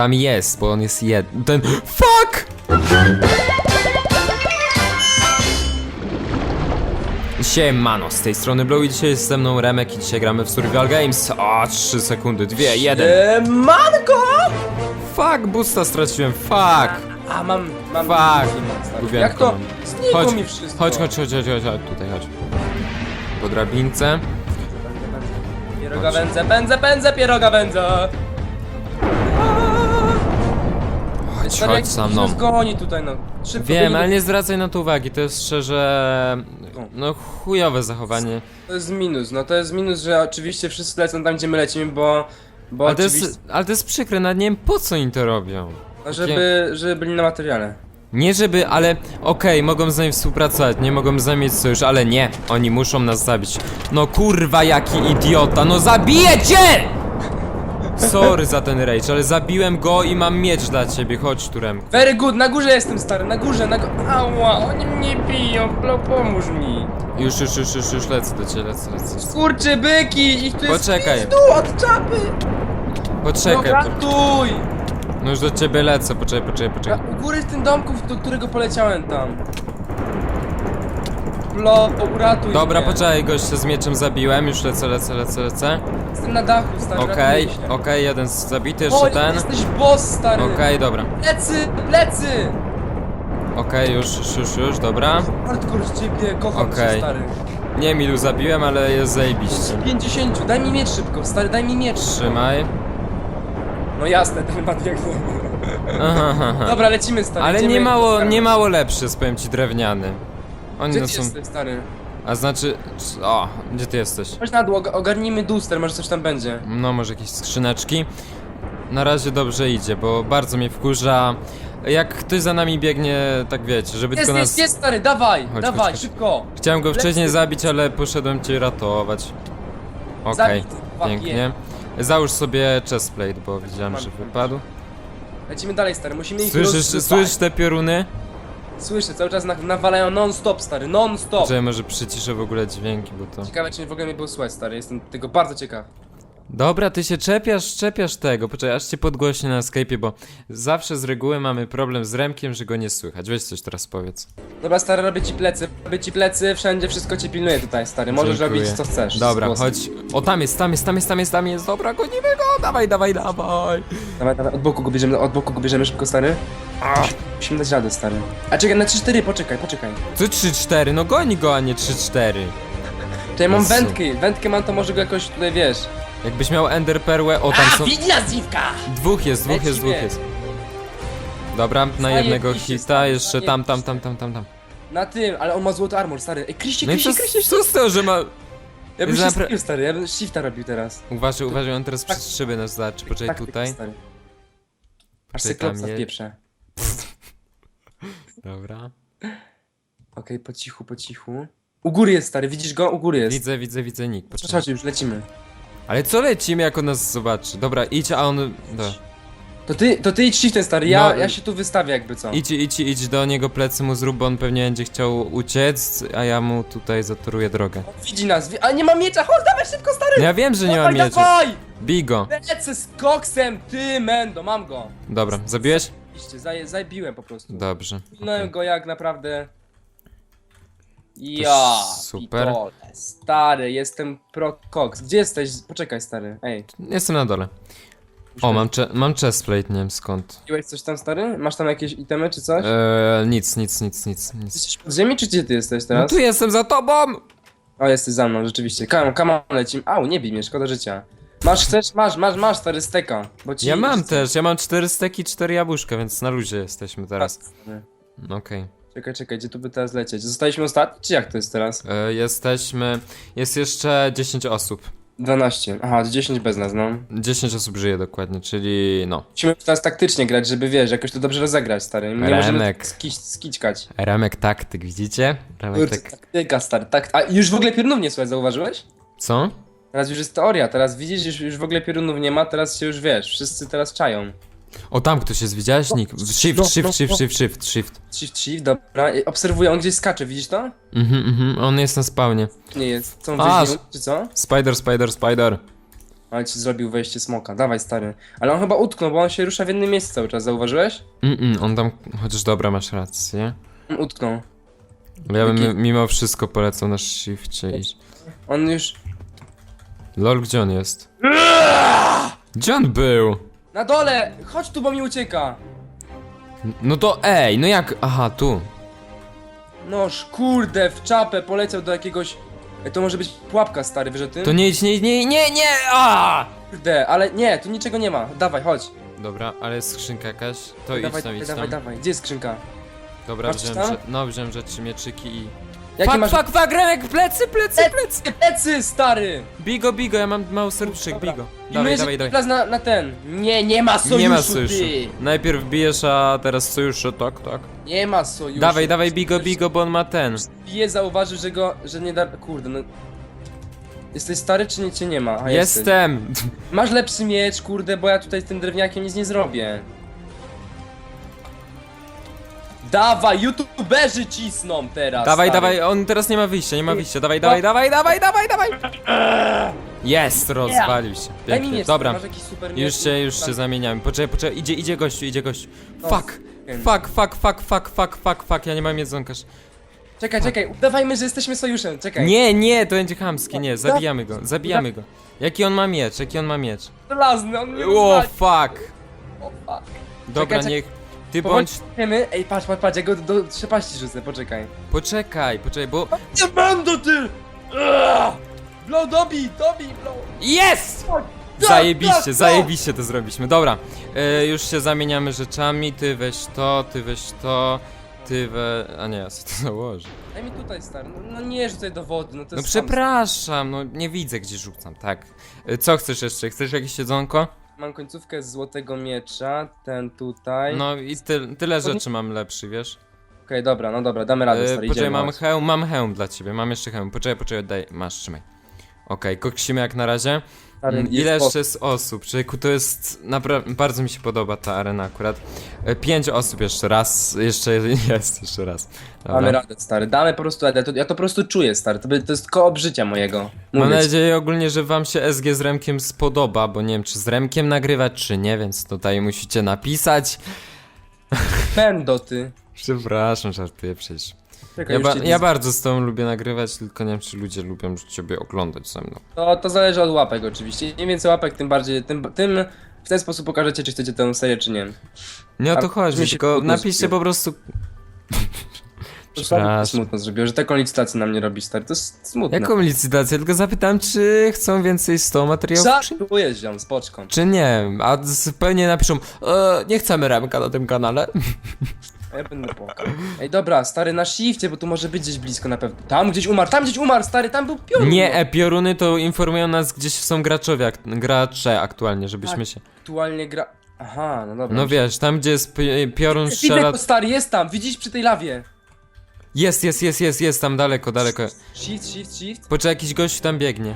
Tam jest, bo on jest jeden. Ten. Fuck! Siemano, z tej strony Blue i dzisiaj jest ze mną Remek i dzisiaj gramy w Survival Games. O, 3 sekundy, 2, 1. Eee, manko! Fuck, busta straciłem, fuck! A mam, mam. Fuck! stary. Gubiłem Jak to? Znikło Chodź, mi wszystko. chodź, chodź, chodź, chodź, chodź, chodź, tutaj, chodź. Po drabince. Pieroga wędzę, pędzę, pędzę, pieroga wędzę. Chodź, chodź za mną. goni tutaj, no. Szybko Wiem, ale nie zwracaj na to uwagi, to jest szczerze... No chujowe zachowanie. To jest minus, no to jest minus, że oczywiście wszyscy lecą tam, gdzie my lecimy, bo... Bo Ale to, oczywiście, jest, ale to jest przykre, nawet nie wiem po co oni to robią. no, żeby, żeby byli na materiale. Nie żeby, ale okej, mogą z nami współpracować, nie mogą z nami mieć sojusz, ale nie, oni muszą nas zabić. No kurwa, jaki idiota, no zabiję cię! Sorry za ten rage, ale zabiłem go i mam miecz dla ciebie, chodź Turemku. Very good, na górze jestem stary, na górze, na górze. Ała, oni mnie biją, Blo, pomóż mi. Już, już, już, już, już lecę do ciebie, lecę, lecę. Skurczy byki, ich tu jest Poczekaj. pizdu od czapy. No Poczekaj, po, ratuj. no już do ciebie lecę, poczekaj, poczekaj, Na, poczekaj. u góry w tym domku, do którego poleciałem tam. Blo, uratuj Dobra, mnie. poczekaj, gościa z mieczem zabiłem, już lecę, lecę, lecę, lecę. Jestem na dachu, stary, Okej, ratuj okej, jeden z- zabity, jeszcze O, ten. jesteś boss, stary. Okej, dobra. Plecy, plecy. Okej, już, już, już, już, dobra. Hardcore z ciebie, kocham Okej. stary. Nie, Milu, zabiłem, ale jest zajebiście. 50, daj mi miecz szybko, stary, daj mi miecz. Trzymaj. No jasne, ten ma jak Aha, aha, aha. Dobra, lecimy, stary. Ale idziemy- nie mało, nie mało lepszy, jest, powiem ci, drewniany. Oni Gdzie no ty są... jesteś, stary? A znaczy... O, gdzie ty jesteś? Chodź na dół, og- ogarnijmy duster, może coś tam będzie. No, może jakieś skrzyneczki. Na razie dobrze idzie, bo bardzo mnie wkurza. Jak ktoś za nami biegnie, tak wiecie, żeby Jest, tylko nas... jest, jest, stary, dawaj, Chodź, dawaj, chodź, chodź. szybko. Chciałem go wcześniej Lecimy. zabić, ale poszedłem cię ratować. Okej, Zabity, fuck pięknie. Załóż sobie chestplate, bo widziałem, że wypadł. Lecimy dalej, stary, musimy ich Słyszysz, słyszysz te pioruny? Słyszę, cały czas na, nawalają non-stop, stary, non-stop. Czy może przyciszę w ogóle dźwięki, bo to... Ciekawe, czy w ogóle mnie było słychać, stary, jestem tego bardzo ciekaw. Dobra, ty się czepiasz, czepiasz tego. Poczekaj, aż cię podgłośnię na Skype'ie, bo zawsze z reguły mamy problem z Remkiem, że go nie słychać. Weź coś teraz powiedz. Dobra, stary, robię ci plecy, robię ci plecy, wszędzie wszystko cię pilnuje tutaj, stary, możesz Dziękuję. robić co chcesz. Dobra, głosem. chodź. O, tam jest, tam jest, tam jest, tam jest, tam jest. Dobra, gonimy go. Dawaj, dawaj, dawaj. Dawaj, dawaj, od boku go bierzemy, od boku go bierzemy szybko, stary. Musimy dać radę, stary. A czekaj, na 3-4, poczekaj, poczekaj. Co 3-4? No goni go, a nie 3-4. Czekaj, mam Jezu. wędkę, wędkę mam, to może go jakoś tutaj, wiesz. Jakbyś miał Ender Perłę, o tam są... widla dziwka! Dwóch jest, dwóch jest, Lecimy. dwóch jest. Dobra, na Zajebiście, jednego hita, jeszcze tam, tam, tam, tam, tam, tam. Na tym, ale on ma złoty armor, stary. Ej, Kryście, No i Kryście, co, Kryście, co z tego, że ma... Ja bym się Zapra- stary, ja bym shifta robił teraz. Uważaj, uważaj, on teraz Tak. przez szyby nas zaczy. Poczekaj Taktyka, tutaj. stary. Aż se Poczekaj, tam je- pieprze. Dobra. Okej, po cichu, po cichu. U góry jest, stary, widzisz go? U góry jest. Widzę, widzę, widzę nick. Chodź, Poczekaj. chodź, już lecimy. Ale co lecimy, jak on nas zobaczy? Dobra, idź, a on... To ty, to ty idź shiftem, stary, ja, No, ja się tu wystawię jakby co. Idź, idź, idź do niego, plecy mu zrób, bo on pewnie będzie chciał uciec, a ja mu tutaj zatoruję drogę. On widzi nas, wi ale nie ma miecza, chodź, dawaj szybko, stary! No ja wiem, że nie mam Dawaj, miecza. Dawaj! Bij go. Lecę z koksem, ty, mendo, mam go. Dobra, zabiłeś? Oczywiście, zaje, zabiłem po prostu. Dobrze. Okej. go jak naprawdę. Ja, super. pitole, stary, jestem pro Cox. Gdzie jesteś? Poczekaj, stary. Ej, Jestem na dole. O, mam, cze mam chestplate, nie wiem skąd. Piłeś coś tam, stary? Masz tam jakieś itemy czy coś? Eee, nic, nic, nic, nic, nic. Jesteś pod ziemi, czy gdzie ty jesteś No teraz? tu jestem za tobą! O, jesteś za mną, rzeczywiście. Kam, kam, lecim. Au, nie bij mnie, szkoda życia. Masz, chcesz? Masz, masz, masz, stary, steka. Bo ci... Ja mam też, ja mam cztery steki, cztery jabłuszka, więc na luzie jesteśmy teraz. Stary. Okej. Czekaj, czekaj, gdzie tu by teraz lecieć? Zostaliśmy ostatni, czy jak to jest teraz? E, Jesteśmy. Jest jeszcze 10 osób. 12. Aha, 10 bez nas, no. 10 osób żyje dokładnie, czyli no. Musimy teraz taktycznie grać, żeby wiesz, jakoś to dobrze rozegrać, stary. Nie możemy Remek. tak skić, skićkać. Remek taktyk, widzicie? Remek Kurde, tak. taktyka, stary, tak. A już w ogóle piorunów nie słuchaj, zauważyłeś? Co? Teraz już jest teoria, teraz widzisz, już, już w ogóle piorunów nie ma, teraz się już wiesz, wszyscy teraz czają. O tam ktoś jest, widziałeś? Nick? no, Shift, no, shift, shift, no. shift, shift, shift. Shift, shift, dobra, I obserwuję, on gdzieś skacze, widzisz to? Mhm, mhm, on jest na spawnie. Nie jest, co on A, wyźnił, czy co? Spider, spider, spider. Ale ci zrobił wejście smoka. Dawaj, stary. Ale on chyba utknął, bo on się rusza w jednym miejscu cały czas, zauważyłeś? Mm, mm, on tam, chociaż dobra, masz rację. On utknął. Ale ja bym Jaki- mimo wszystko polecał na shifcie iść. On już... Lol, gdzie on jest? Gdzie on był? Na dole! Chodź tu, bo mi ucieka! No to ej, no jak? Aha, tu. Noż, kurde, w czapę poleciał do jakiegoś... Ej, To może być pułapka, stary, wiesz o tym? To nie idź, nie, idź, nie, nie, nie! A! Kurde, ale nie, tu niczego nie ma. Dawaj, chodź. Dobra, ale jest skrzynka jakaś. To idź dawaj, tam, idź dawaj, tam. dawaj. Gdzie jest skrzynka? Dobra, Masz wziąłem, tam? że, no wziąłem rzeczy, mieczyki i... Jakie fuck, masz... fuck, fuck, Remek, plecy, plecy, plecy! Plecy, plecy, stary! Bigo, bigo, ja mam mały serduszek, Dobra. bigo. I Dawaj, dawaj, dawaj. teraz na, na ten. Nie, nie ma sojuszu, Nie ma sojuszu. ty! Najpierw bijesz, a teraz sojuszu, tak, tak. Nie ma sojuszu. Dawaj, dawaj, bigo, bigo, bo on ma ten. Bije zauważył, że go, że nie da... Kurde, no... Jesteś stary, czy nie, cię nie ma? A, jesteś. Jestem! Masz lepszy miecz, kurde, bo ja tutaj z tym drewniakiem nic nie zrobię. Dawaj, youtuberzy cisną teraz, Dawaj, stary. dawaj, on teraz nie ma wyjścia, nie ma wyjścia. Dawaj, dawaj, dawaj, dawaj, dawaj, dawaj! Jest, rozwalił się. Daj mi Pięknie. miecz, Dobra, masz jakiś super miecz? już się, już się zamieniamy. Poczekaj, poczekaj, idzie, idzie gościu, idzie gościu. No, Fuck! Fuck, fuck, fuck, fuck, fuck, fuck, fuck, ja nie mam jedzonka. Czekaj, czekaj, udawajmy, że jesteśmy sojuszem, czekaj. Nie, nie, to będzie chamskie, nie, zabijamy go, zabijamy go. Jaki on ma miecz, jaki on ma miecz? Żelazny, on mnie O, rozwali. fuck! O, fuck. Dobra, Czekaj, niech... Ty bądź... idziemy. Ej, patrz, patrz, patrz, ja go do trzepaści rzucę, poczekaj. Poczekaj, poczekaj, bo... Nie będę ty! Blow, dobij, dobij, blow! Jest! Tak, Zajebiście, tak, tak. zajebiście to zrobiliśmy. Dobra, e, już się zamieniamy rzeczami. Ty weź to, ty weź to, ty we... A nie, ja sobie to założę. Daj mi tutaj, stary, no, no nie rzucaj do wody, no to No jest przepraszam, no nie widzę gdzie rzucam, tak. E, Co chcesz jeszcze? Chcesz jakieś jedzonko? Mam końcówkę z złotego miecza, ten tutaj. No i ty, tyle rzeczy mam lepszy, wiesz? Okej, dobra, no dobra, damy radę, E, stary, poczekaj, idziemy. mam chodź. hełm, mam hełm dla ciebie, mam jeszcze hełm. Poczekaj, poczekaj, daj, masz, trzymaj. Okej, koksimy jak na razie. Stary, Mm, jest Ile jeszcze jest osób? Człowieku, to jest naprawdę, bardzo mi się podoba ta arena akurat. E, Pięć osób jeszcze raz, jeszcze jest, jeszcze raz. Dobra. Mamy radę, stary, damy po prostu radę, to, ja to po prostu czuję, stary, to, by- to jest koop życia mojego. Mam Mówię ci. nadzieję ogólnie, że wam się SG z Remkiem spodoba, bo nie wiem czy z Remkiem nagrywać, czy nie, więc tutaj musicie napisać. Pendo, ty. Przepraszam, żartuję przecież. Czekaj, Ja, już ba ja bardzo z tobą lubię nagrywać, tylko nie wiem czy ludzie lubią ciebie oglądać ze mną. To, to zależy od łapek oczywiście, im więcej łapek, tym bardziej, tym, tym w ten sposób pokażecie, czy chcecie tę serię, czy nie. Nie o A to chodzi, mi się tylko trudno napiszcie zrobiło. po prostu... To Przepraszam. smutno zrobiło, że taką licytację na mnie robi, stary, to jest smutne. Jaką licytację? Tylko zapytam, czy chcą więcej z tą materiałów, czy, Żartujesz, ziom, spoczką. czy nie. A zupełnie napiszą, e, nie chcemy Remka na tym kanale. A ja będę płakał. Ej, dobra, stary, na shifcie, bo tu może być gdzieś blisko na pewno. Tam gdzieś umarł, tam gdzieś umarł, stary, tam był piorun. Nie, e, pioruny to informują nas, gdzieś są graczowie, ak gracze aktualnie, żebyśmy się... Aktualnie gra... Aha, no dobra. No wiesz, tam gdzie jest pi- piorun strzela... go, stary, jest tam, widzisz przy tej lawie. Jest, jest, jest, jest, jest, tam daleko, daleko. Shift, shift, shift. Poczekaj, jakiś gość tam biegnie.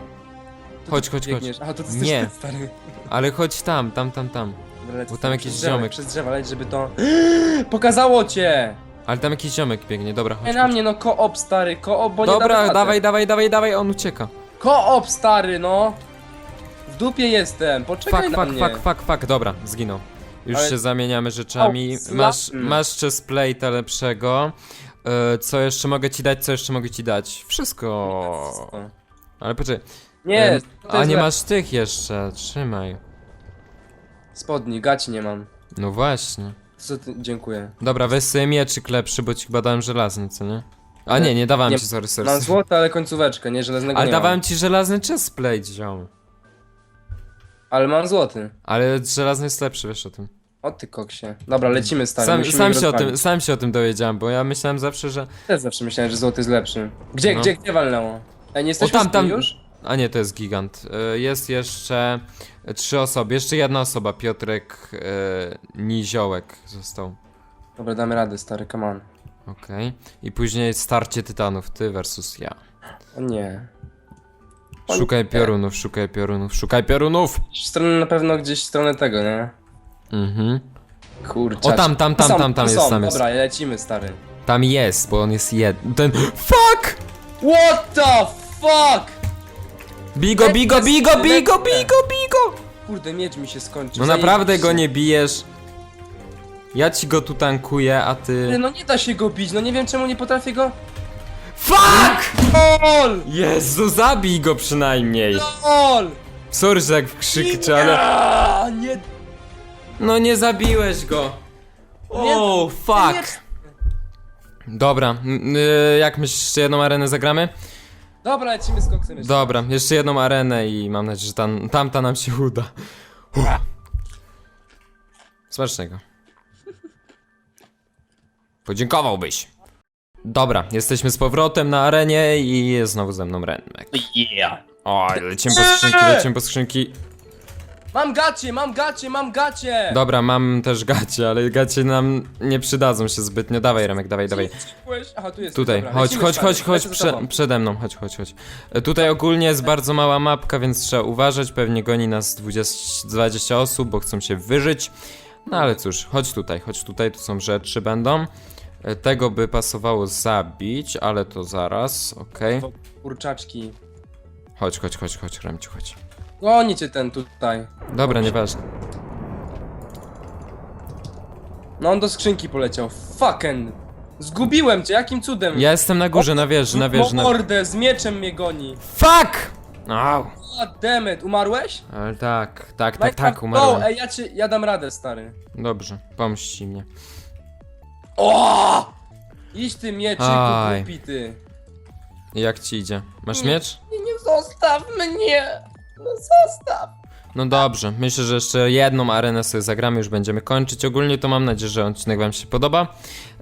To Chodź, ty chodź, biegniesz. Aha, to ty Nie. ty, stary. Ale chodź tam, tam, tam, tam. Lecę Bo tam jakiś przez ziomek. Przez drzewa, leć, żeby to... Pokazało cię! Ale tam jakiś ziomek biegnie, dobra, chodź. Nie na chodź. mnie, no koop, stary, koop, bo nie Dobra, rady. dawaj, dawaj, dawaj, dawaj, on ucieka. Koop, stary, no! W dupie jestem, poczekaj Fuck, na fuck, mnie. fuck, fuck, fuck, dobra, zginął. Już Ale- się zamieniamy rzeczami. Au, Masz, slap. masz chestplate'a lepszego. E, co jeszcze mogę ci dać, co jeszcze mogę ci dać? Wszystko. Ale poczekaj. Nie, Em, to A jest nie lep- masz tych jeszcze, trzymaj. Spodni, gaci nie mam. No właśnie. Co ty, dziękuję. Dobra, weź sobie mieczyk lepszy, bo ci chyba dałem żelazny, co nie? A nie, nie dawałem Nie, ci, sorry, sorry. Mam sorry. złoto, ale końcóweczkę, nie żelaznego Ale nie dawałem mam. ci żelazny chestplate, ziom. Ale mam złoty. Ale żelazny jest lepszy, wiesz o tym. O ty koksie. Dobra, lecimy stary, Sam, musimy sam, ich się o tym, sam się o tym dowiedziałem, bo ja myślałem zawsze, że... Też zawsze myślałem, że złoty jest lepszy. Gdzie, No. gdzie, gdzie walnęło? Ej, nie jesteśmy tam, tam. już? A nie, to jest gigant. Y, Jest jeszcze trzy osoby, jeszcze jedna osoba, Piotrek y, Niziołek został. Dobra, damy radę, stary, come on. Okej. I później starcie tytanów, ty versus ja. O nie. Szukaj piorunów, szukaj piorunów, szukaj piorunów! W stronę na pewno gdzieś w stronę tego, nie? Mhm. Kurczę. O, tam, tam, tam, tam, tam jest, tam jest. Dobra, lecimy, stary. Tam jest, bo on jest jeden. Ten. Fuck! What the fuck? Bigo, bigo, bigo, bigo, bigo, bigo! Kurde, miecz mi się skończył. No naprawdę go nie bijesz. Ja ci go tu tankuję, a ty... No nie da się go bić, no nie wiem czemu nie potrafię go... FUCK! LOL! Jezu, zabij go przynajmniej. LOL! Sorry, że jak krzyczę, ale... Nie... No nie zabiłeś go. O, fuck. Dobra, y, jak myślisz, jeszcze jedną arenę zagramy? Dobra, lecimy z koksem jeszcze. Dobra, jeszcze jedną arenę i mam nadzieję, że tam, tamta nam się uda. Uff. Smacznego. Podziękowałbyś. Dobra, jesteśmy z powrotem na arenie i jest znowu ze mną Remek. Yeah! Oj, lecimy po skrzynki, lecimy po skrzynki. Mam gacie, mam gacie, mam gacie! Dobra, mam też gacie, ale gacie nam nie przydadzą się zbytnio. Dawaj Remek, dawaj, dawaj. Byłeś? Aha, tu jest. Tutaj, chodź, chodź, chodź, chodź prze, przede mną, chodź, chodź, chodź. E, Tutaj ogólnie jest bardzo mała mapka, więc trzeba uważać, pewnie goni nas 20, 20 osób, bo chcą się wyżyć. No ale cóż, chodź tutaj, chodź tutaj, tu są rzeczy będą. E, Tego by pasowało zabić, ale to zaraz, okej. Kurczaczki. Chodź, chodź, chodź, chodź, Remciu, chodź. Goni cię ten tutaj. Dobra, nieważne. No on do skrzynki poleciał. Fucking. Zgubiłem cię, jakim cudem? Ja jestem na górze, na wieży, na wieży, na... Mordę, z mieczem mnie goni. Fuck! Au! God damn it, umarłeś? Ale tak, tak, tak, tak, umarłem. Ej, ja cię, ja dam radę, stary. Dobrze, pomści mnie. O! Idź ty mieczyku, Aj. głupi ty. Jak ci idzie? Masz miecz? Nie, nie zostaw mnie! No zostaw! No dobrze, myślę, że jeszcze jedną arenę sobie zagramy, już będziemy kończyć. Ogólnie to mam nadzieję, że odcinek wam się podoba,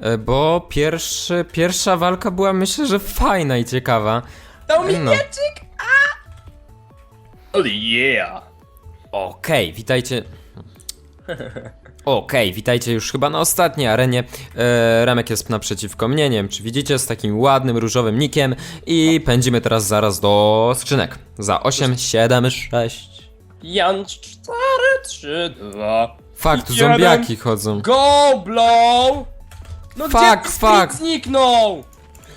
e, bo pierwszy, pierwsza walka była myślę, że fajna i ciekawa. Dał mi No. mieczyk! Oh yeah! Okej, witajcie... Okej, witajcie już chyba na ostatniej arenie. E, Remek jest naprzeciwko mnie, nie wiem czy widzicie, z takim ładnym różowym nikiem i pędzimy teraz zaraz do skrzynek. Za 8, 7, 6... Jan 4, 3, 2. Fakt, tu zombiaki chodzą. Go blow! No Fuck, gdzie fuck. zniknął?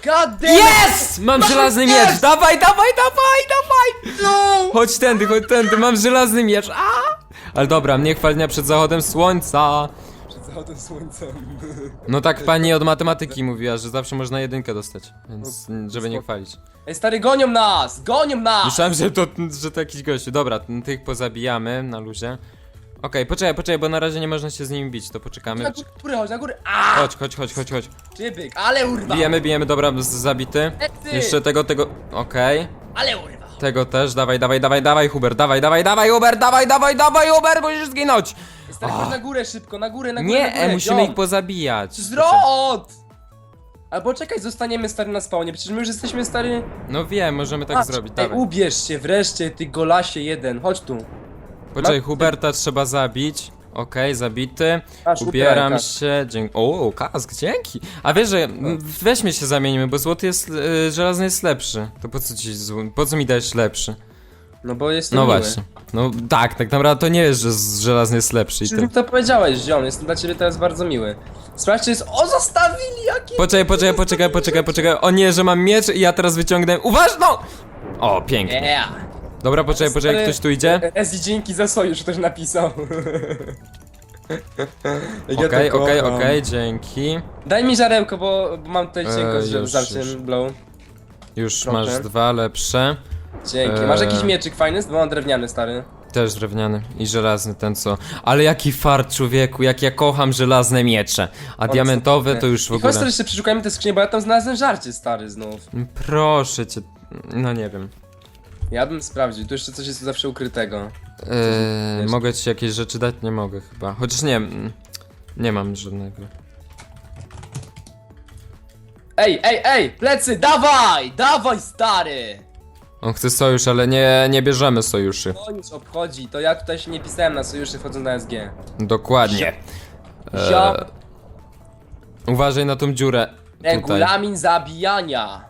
God damn Yes! Mam żelazny miecz! Dawaj, dawaj, dawaj, dawaj! No! Chodź tędy, chodź tędy, mam żelazny miecz. A! Ale dobra, mnie chwal dnia przed zachodem słońca. Przed zachodem słońca. No tak pani od matematyki mówiła, że zawsze można jedynkę dostać, więc No, żeby nie spoko. chwalić. Ej, stary, gonią nas! Gonią nas! Myślałem, że to, że to jakiś gościu. Dobra, tych pozabijamy na luzie. Okej, poczekaj, poczekaj, bo na razie nie można się z nimi bić, to poczekamy. Na górę, chodź, na górę. A! Chodź, chodź, chodź, chodź, chodź. Czybyk, ale urwa! Bijemy, bijemy, dobra, z- zabity. Jeszcze tego, tego, okej. Ale urwa! Tego też, dawaj, dawaj, dawaj, dawaj, Huber, dawaj, dawaj, dawaj, Huber, dawaj, dawaj, dawaj, Huber, musisz zginąć! Stary, chodź na górę szybko, na górę, na górę, na Nie, górę. e, musimy ich pozabijać. Zwrot! Albo czekaj, zostaniemy stary na spawnie, przecież my już jesteśmy stary... No wiem, możemy tak Patrz, zrobić, Ej, dawaj. ubierz się wreszcie, ty golasie jeden, chodź tu. Poczekaj, ma- Huberta trzeba zabić. Okej, zabity. Masz, Ubieram ubieraj, kask. się. Dzięki. O, kask, dzięki. A wiesz, że m, weźmy się zamienimy, bo złoty jest, y, żelazny jest lepszy. To po co ci, zł- po co mi dajesz lepszy? No bo jestem No miły. właśnie. No tak, tak naprawdę to nie jest, że z- żelazny jest lepszy i Przecież ty. to powiedziałeś, ziom, jestem dla ciebie teraz bardzo miły. Sprawdźcie, jest... O, zostawili jaki... Poczekaj, poczekaj, poczekaj, poczekaj, poczekaj. O nie, że mam miecz i ja teraz wyciągnę. Uważ, no! O, pięknie. Yeah. Dobra, poczekaj, poczekaj, Stary, ktoś tu idzie? Ezi, dzięki za sojusz, ktoś napisał. Ja Okej, to okej, kocham. okej, dzięki. Daj mi żarełko, bo, bo mam tutaj Eee, cienko już, żarciem już. blow. Już Proszę. masz dwa lepsze. Dzięki. Eee. Masz jakiś mieczyk fajny? Bo mam drewniany, stary. Też drewniany i żelazny ten co. Ale jaki fart człowieku, jak ja kocham żelazne miecze. A diamentowe to już w I chodź ogóle. stary, jeszcze przeszukajmy te skrzynie, bo ja tam znalazłem żarcie, stary, znów. Proszę cię. No nie wiem. Ja bym sprawdził, tu jeszcze coś jest zawsze ukrytego. Eee, mogę ci jakieś rzeczy dać? Nie mogę chyba. Chociaż nie mm, Nie mam żadnego. Ej, ej, ej! Plecy, dawaj! Dawaj, stary! On chce sojusz, ale nie, nie bierzemy sojuszy. Sojusz obchodzi, to ja tutaj się nie pisałem na sojuszy wchodząc na SG. Dokładnie. Ziom, Eee, uważaj na tą dziurę. Tutaj. regulamin zabijania.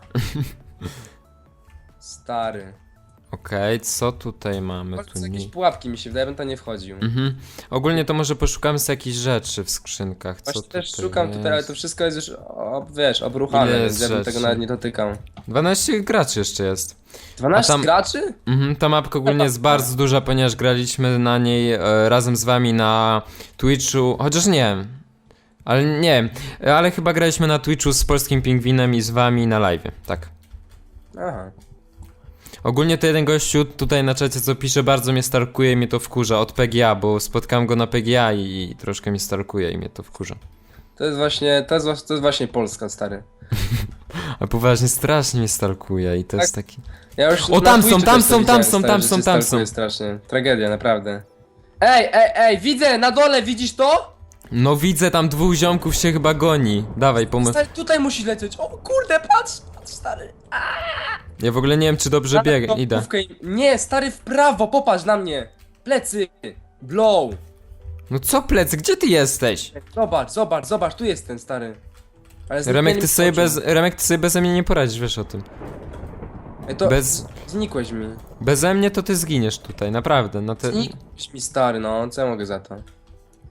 Stary. Okej, co tutaj mamy? Tu tu jakieś nie... pułapki mi się wydaje, bym tam nie wchodził. Mhm. Ogólnie to może poszukamy z jakichś rzeczy w skrzynkach. Co Właśnie też tutaj szukam jest? tutaj, ale to wszystko jest już, o, wiesz, obruchane, Ile więc jest ja bym rzeczy? tego nawet nie dotykał. 12 graczy jeszcze jest. 12 A tam- graczy? Mhm, ta mapka ogólnie jest bardzo duża, ponieważ graliśmy na niej e, razem z wami na Twitchu, chociaż nie, ale nie, e, ale chyba graliśmy na Twitchu z polskim pingwinem i z wami na live, tak. Aha. Ogólnie to jeden gościu tutaj na czacie co pisze bardzo mnie starkuje i mnie to wkurza od PGA, bo spotkałem go na PGA i, i troszkę mnie starkuje i mnie to wkurza. To jest właśnie, to jest, to jest właśnie Polska, stary. A poważnie strasznie mnie starkuje i to Tak. jest taki... Ja już O, na tam Twitchu są, tam też to są, tam widziałem, są, stary, tam że są, cię tam stalkuje są. strasznie. Tragedia, naprawdę. Ej, ej, ej, widzę, na dole, widzisz to? No widzę tam dwóch ziomków się chyba goni. Dawaj, pomysł. Stary, tutaj musisz lecieć. O kurde, patrz, patrz, stary. Ja w ogóle nie wiem czy dobrze Dawaj biegę, idę. Nie, stary, w prawo, popatrz na mnie. Plecy, blow. No co plecy, gdzie ty jesteś? Zobacz, zobacz, zobacz, tu jest ten stary. Ale Remek, ty sobie nie bez. Remek, ty sobie beze mnie nie poradzisz, wiesz o tym. Ej, to Bez, znikłeś mi. beze mnie to ty zginiesz tutaj, naprawdę, no te... Znikłeś mi, stary, no, co ja mogę za to?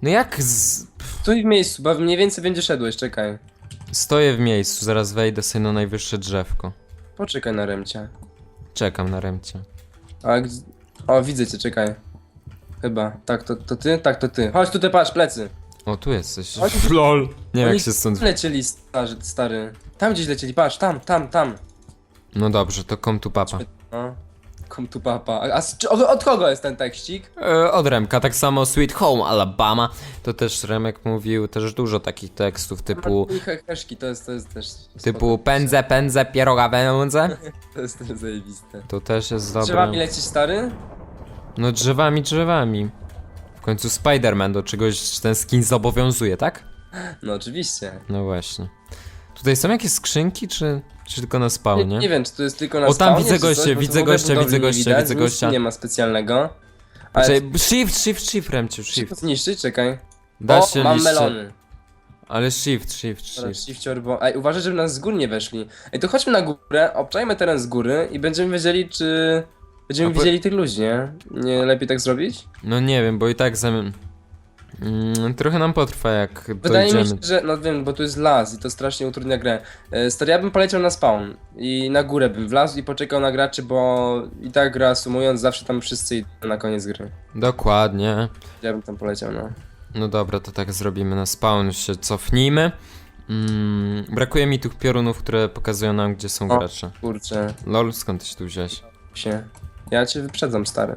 No jak z... Stój w miejscu, bo mniej więcej będzie szedłeś, czekaj. Stoję w miejscu, zaraz wejdę sobie na najwyższe drzewko. Poczekaj na remcia. Czekam na remcie. A gdzie... O, widzę cię, czekaj. Chyba. Tak, to, to ty? Tak, to ty. Chodź tutaj, patrz, plecy. O, tu jesteś. Chodź. LOL. Nie wiem jak się stąd... lecieli, stary, stary. Tam gdzieś lecieli, patrz, tam, tam, tam. No dobrze, to kom tu papa. No. Come to papa. A, z- czy, od, od kogo jest ten tekstik? E, od Remka, tak samo Sweet Home Alabama. To też Remek mówił, też dużo takich tekstów typu... I he- heszki, to jest, to jest też... Typu spoko. pędzę, pędzę, pieroga wędzę. To jest też zajebiste. To też jest dobre. Drzewami lecisz, stary? No drzewami, drzewami. W końcu Spider-Man do czegoś ten skin zobowiązuje, tak? No oczywiście. No właśnie. Tutaj są jakieś skrzynki, czy, czy tylko na Nie, spawnie? nie wiem, czy to jest tylko na O, tam spawnie, widzę czy coś, bo widzę w ogóle gościa, budowli widzę nie gościa, widać, widzę nic gościa. nie ma specjalnego. Ale Czekaj, shift, shift, shift, Remciu, Shift. shift. zniszczyć, czekaj. Da o, się mam liście. melony. Ale shift, shift, Dobra, shift. Shifcior, bo... Ej, uważaj, żeby nas z góry nie weszli. Ej, to chodźmy na górę, obczajmy teren z góry i będziemy wiedzieli, czy... Będziemy A po- widzieli tych ludzi, nie? Nie lepiej tak zrobić? No nie wiem, bo i tak zamiast... Mm, trochę nam potrwa jak Wydaje mi dojdziemy. się, że... No wiem, bo tu jest las i to strasznie utrudnia grę. E, Stary, ja bym poleciał na spawn i na górę bym wlazł i poczekał na graczy, bo i tak reasumując, zawsze tam wszyscy idą na koniec gry. Dokładnie. Ja bym tam poleciał, no. No dobra, to tak zrobimy na spawn, się cofnijmy. Mm, brakuje mi tych piorunów, które pokazują nam, gdzie są O. gracze. Kurczę, Lol, skąd ty się tu wziąłeś? się. Ja cię wyprzedzam, stary.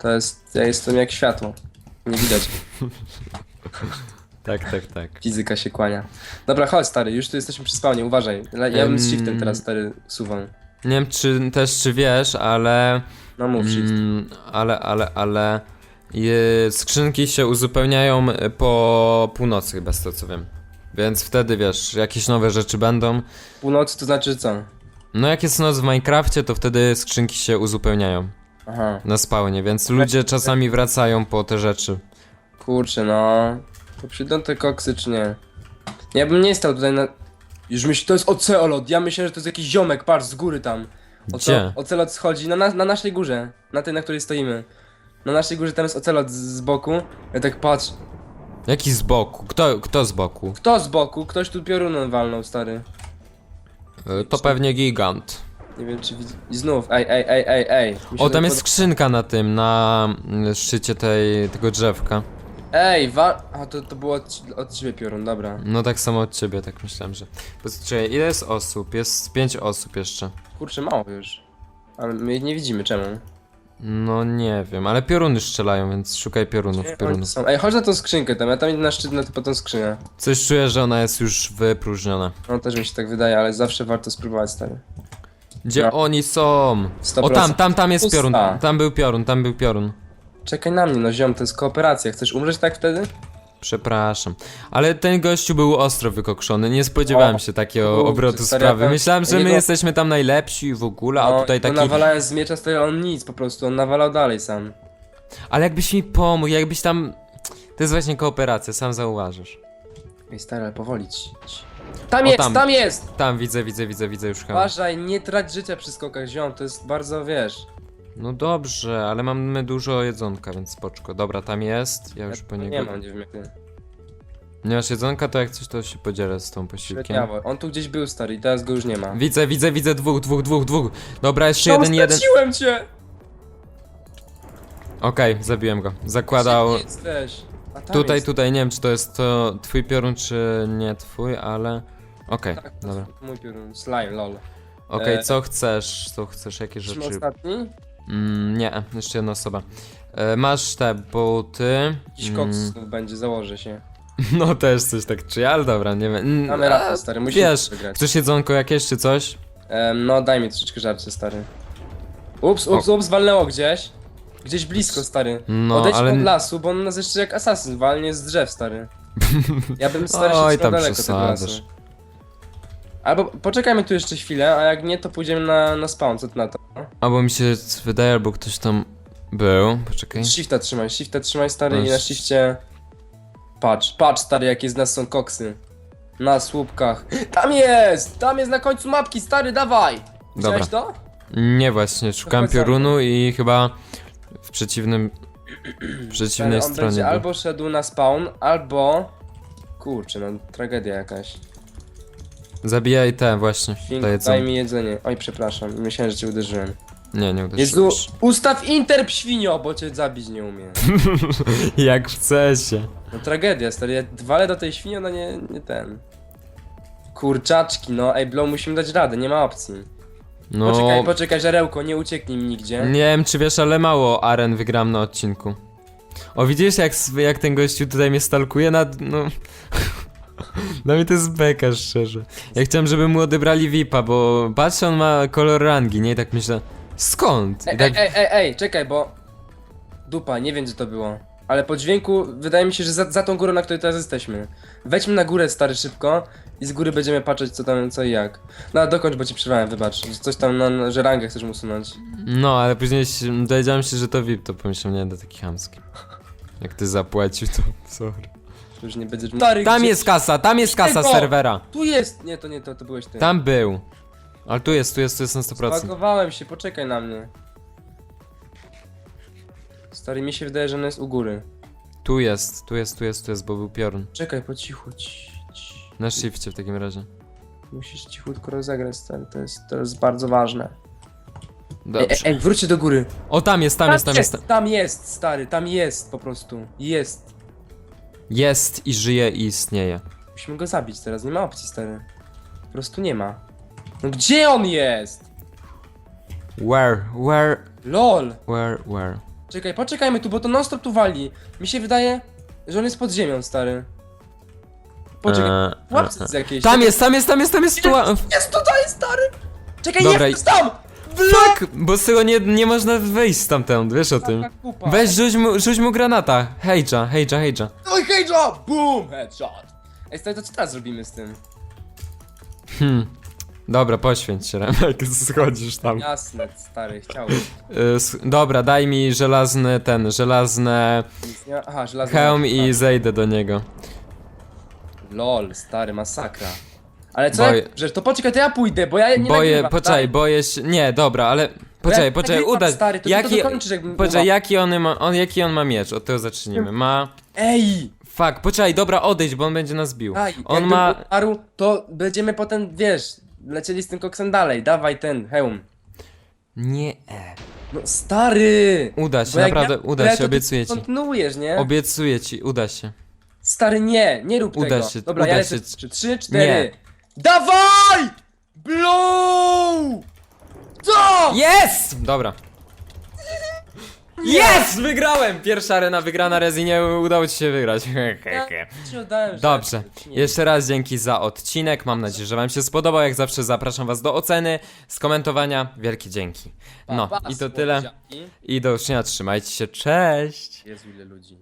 To jest... Ja jestem jak światło. Nie widać. Tak, tak, tak. Fizyka się kłania. Dobra, chodź stary, już tu jesteśmy przy spawnie, uważaj. Le- Ja bym z Em. shiftem teraz stary suwam. Nie wiem, czy też czy wiesz, ale... No mów shift. Mm, ale, ale, ale... Je, skrzynki się uzupełniają po północy chyba z tego co wiem. Więc wtedy wiesz, jakieś nowe rzeczy będą. Północy to znaczy co? No jak jest noc w Minecrafcie, to wtedy skrzynki się uzupełniają Aha. na spawnie, więc ludzie czasami wracają po te rzeczy. Kurczę, no. To przyjdą te koksy czy nie? Ja bym nie stał tutaj na... Już myślę, to jest ocelot. Ja myślę, że to jest jakiś ziomek, patrz, z góry tam. Gdzie? Ocelot schodzi na, na, na naszej górze. Na tej, na której stoimy. Na naszej górze tam jest ocelot z, z boku. Ja tak patrz. Jaki z boku? Kto, kto z boku? Kto z boku? Ktoś tu piorunem walnął, stary. E, To pewnie gigant. Nie wiem czy widz... I znów, ej, ej, ej, ej, ej. Mi się O, tak tam jest pod- skrzynka na tym, na mm, szczycie tej, tego drzewka. Ej, wa... A to, to było od, od ciebie piorun, dobra. No tak samo od ciebie, tak myślałem, że... Czekaj, ile jest osób? Jest pięć osób jeszcze. Kurczę, mało już. Ale my ich nie widzimy, czemu? No nie wiem, ale pioruny strzelają, więc szukaj piorunów, Oni piorunów. są. Ej, chodź na tą skrzynkę tam, ja tam idę na szczyt na po tą skrzynię. Coś czuję, że ona jest już wypróżniona. No też mi się tak wydaje, ale zawsze warto spróbować, stary. Gdzie No. oni są? 100%. O tam, tam, tam jest Pusta. piorun. Tam był piorun, tam był piorun. Czekaj na mnie, no ziom, to jest kooperacja. Chcesz umrzeć tak wtedy? Przepraszam. Ale ten gościu był ostro wykokszony. Nie spodziewałem O, się takiego kurczę, obrotu stary, sprawy. ja tam- Myślałem, że my jego- jesteśmy tam najlepsi w ogóle, a No, tutaj taki. nawalałem z miecza, stary, on nic po prostu, on nawalał dalej sam. Ale jakbyś mi pomógł, jakbyś tam. To jest właśnie kooperacja, sam zauważysz. Ej, stary, ale powoli ci. ci. Tam O, jest, tam. tam, jest! Tam widzę, widzę, widzę, widzę już chyba. Uważaj, nie trać życia przy skokach, ziom, to jest bardzo, wiesz... No dobrze, ale mamy dużo jedzonka, więc spoczko. Dobra, tam jest. Ja już po niego. nie mam, nie wiem jak ty. Nie masz jedzonka, to jak coś, to się podzielę z tą posiłkiem. Średniawo. On tu gdzieś był stary i teraz go już nie ma. Widzę, widzę, widzę dwóch, dwóch, dwóch, dwóch. Dobra, jeszcze jeden, jeden. straciłem cię! Okej, zabiłem go. Zakładał. Gdzie ty jesteś? A tam Tutaj, jest. tutaj, nie wiem czy to jest to twój piorun, czy nie twój, ale... Okej, Tak, dobra. Mój piorun. Slime, lol. Okej, E, co chcesz? Co chcesz? Jakie Czy rzeczy? ostatni? Mm, nie, jeszcze jedna osoba. E, masz te buty. Jakiś Mm, koks będzie, założę się. No też coś tak czuję, ale dobra, nie wiem. Mm, Mamy a, radę, stary, musimy Wiesz, wygrać. chcesz jedzonko jakieś czy coś? Em, no daj mi troszeczkę żarcie, stary. Ups, ups, ups, walnęło gdzieś. Gdzieś blisko, stary. No, Odejdźmy ale- od lasu, bo on nas jeszcze jak asasyn walnie z drzew, stary. Ja bym stary się Oj, trzymał tam daleko tego przesadzasz. lasu. Albo poczekajmy tu jeszcze chwilę, a jak nie, to pójdziemy na, na spawn, co ty na to? Albo mi się wydaje, albo ktoś tam był. Poczekaj. Shifta trzymaj, shifta trzymaj, stary, i na sz- shifcie... Patrz, patrz, stary, jakie z nas są koksy. Na słupkach. Tam jest! Tam jest na końcu mapki, stary, dawaj! Dobra. Widziałeś to? Nie właśnie, szukam piorunu i chyba w przeciwnym... W przeciwnej on stronie. będzie był. albo szedł na spawn, albo... Kurczę, no tragedia jakaś. Zabijaj te właśnie. Fink, daj jedzą. mi jedzenie. Oj, przepraszam, myślałem, że cię uderzyłem. Nie, nie Jezu, uderzyłeś. ustaw interp świnio, bo cię zabić nie umie. Jak chcecie. No tragedia, stary, ja walę do tej świni, ona nie, nie ten. Kurczaczki, no, ej, blow, musimy dać radę, nie ma opcji. No... Poczekaj, poczekaj, żarełko, nie ucieknij mi nigdzie. Nie wiem czy wiesz, ale mało aren wygram na odcinku. O widzisz jak, s- jak ten gościu tutaj mnie stalkuje na... no... Dla mnie to jest beka szczerze. Ja chciałem, żeby mu odebrali VIPa, bo patrzę on ma kolor rangi, nie? I tak myślę, skąd? I Ej, tak... ej, ej, ej, ej, czekaj, bo... Dupa, nie wiem gdzie to było. Ale po dźwięku wydaje mi się, że za, za tą górą, na której teraz jesteśmy. Wejdźmy na górę, stary, szybko i z góry będziemy patrzeć co tam, co i jak. No, dokończ, bo ci przerwałem, wybacz. że Coś tam, na, że rangę chcesz mu usunąć. No, ale później się- dowiedziałem się, że to VIP, to pomyślałem, nie, to taki chamski. Jak ty zapłacił, to sorry. Już nie będziesz... Stary, Tam gdzie- jest kasa, tam jest kasa Tego! serwera. Tu jest! Nie, to nie, to, to byłeś ty. Tam był. Ale tu jest, tu jest, tu jest na 100%. Spakowałem się, poczekaj na mnie. Stary, mi się wydaje, że on jest u góry. Tu jest, tu jest, tu jest, tu jest, bo był piorun. Czekaj, po cichu, ci, ci. Na shifcie w takim razie. Musisz cichutko rozegrać, stary, to jest, to jest bardzo ważne. Ej, Dobrze. ej, wróćcie do góry. O, tam jest, tam jest, tam jest. Tam jest, stary, tam jest po prostu. Jest. Jest i żyje i istnieje. Musimy go zabić teraz, nie ma opcji, stary. Po prostu nie ma. No gdzie on jest? Where, where, LOL! where, where? Czekaj, poczekajmy tu, bo to non stop tu wali. Mi się wydaje, że on jest pod ziemią, stary. Poczekaj, Eee, łapce eee. z jakiejś. Tam jest, tam jest, tam jest, tam jest, tu. Jest tutaj, stary! Czekaj, Dobra, jest tam! Fuck! Bo z tego nie, nie można wyjść stamtąd, wiesz o tym. Taka kupa. Weź, rzuć mu, rzuć mu granata. Hejcza, hejcza, hejcza. Oj, hejcza! Boom! Headshot! Ej, stary, to co teraz zrobimy z tym? Hmm. Dobra, poświęć się, Remek, schodzisz tam. Jasne, stary, chciałbym. Y, s- dobra, daj mi żelazny ten, żelazne Nic nie... Aha, żelazny... hełm i zejdę do niego. LOL, stary, masakra. Ale co Boję-. Że to poczekaj, to ja pójdę, bo ja nie Boję, nagrywam, poczekaj, stary. boję się. Nie, dobra, ale. Poczekaj, jak poczekaj, nagrywam, uda. stary, to ty to Jaki, dokończysz, jakbym poczekaj, jaki on ma, on, jaki on ma miecz? Od tego zacznijmy. Ma. Ej! Fuck, poczekaj, dobra, odejdź, bo on będzie nas bił. Daj, On ma. umarł, to będziemy potem, wiesz, lecieli z tym koksem dalej. Dawaj ten hełm. Nie. No stary! Uda się, Bo jak naprawdę, ja uda się, obiecuję ci. Kontynuujesz, nie? Obiecuję ci, uda się. Stary, nie, nie rób Uda tego. się, Dobra, uda ja lecę się. trzy, trzy, cztery. Dawaj! Blow! Co? Jest! Dobra. Jest! Wygrałem! Pierwsza arena wygrana, Rezi, nie udało ci się wygrać. Ja ci oddałem Dobrze. Jeszcze raz dzięki za odcinek. Mam nadzieję, że Wam się spodobał. Jak zawsze zapraszam Was do oceny, skomentowania. Wielkie dzięki. Pa, No pa, i to tyle. słodziaki. I do usłyszenia. Trzymajcie się. Cześć! Jezu, ile ludzi.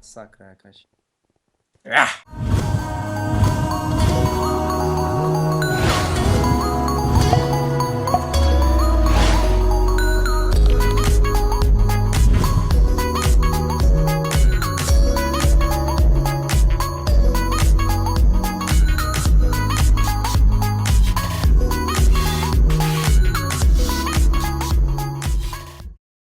Sakra jakaś.